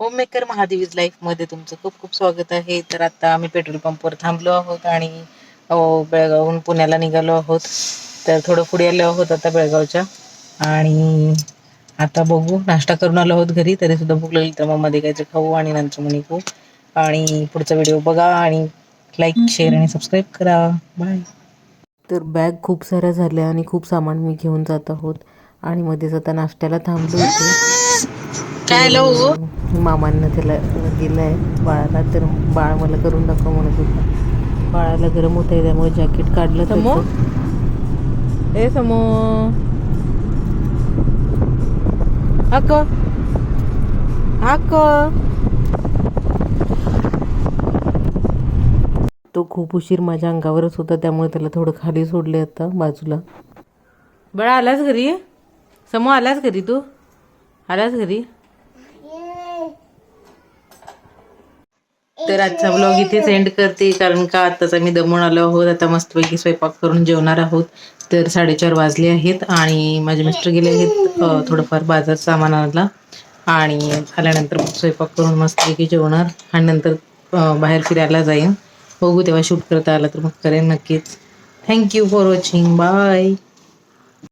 Home maker महादेवीज लाईफमध्ये तुमचं खूप खूप स्वागत आहे. तर आता आम्ही पेट्रोल पंपवर थांबलो आहोत आणि बेळगावहून पुण्याला निघालो आहोत. तर थोडं पुढे आलो आहोत आता बेळगावच्या. आणि आता बघू नाश्ता करून आलो आहोत घरी तरी सुद्धा भूक लागली तर मग मध्ये काहीतरी खाऊ आणि नंतर मग निघू. आणि पुढचा व्हिडिओ बघा आणि लाईक शेअर आणि सबस्क्राईब करा. बाय तर बॅग खूप साऱ्या झाल्या आणि खूप सामान मी घेऊन जात आहोत. आणि मध्येच आता नाश्त्याला थांबलो होते. काय लवू मामांना त्याला दिलंय. बाळाला तर बाळ मला करून दाखव म्हणत होता. बाळाला गरम होत आहे त्यामुळे जॅकेट काढलं समो? ए समो. अक अक तो खूप उशीर माझ्या अंगावरच होता त्यामुळे त्याला थोडं खाली सोडले आता बाजूला. बाळा आलास घरी? समो आलास घरी तू? आलास घरी? तर आजचा ब्लॉग इथेच एंड करते. कारण का आताचा आम्ही दमून आलो आहोत. आता मस्तपैकी स्वयंपाक करून जेवणार आहोत. तर साडेचार वाजले आहेत आणि माझे मिस्टर गेले आहेत थोडंफार बाजार सामान आणला आणि आल्यानंतर स्वयंपाक करून मस्तपैकी जेवणार. आणि नंतर बाहेर फिरायला जाईन. बघू तेव्हा शूट करता आला तर मग करेन नक्कीच. Thank you for watching bye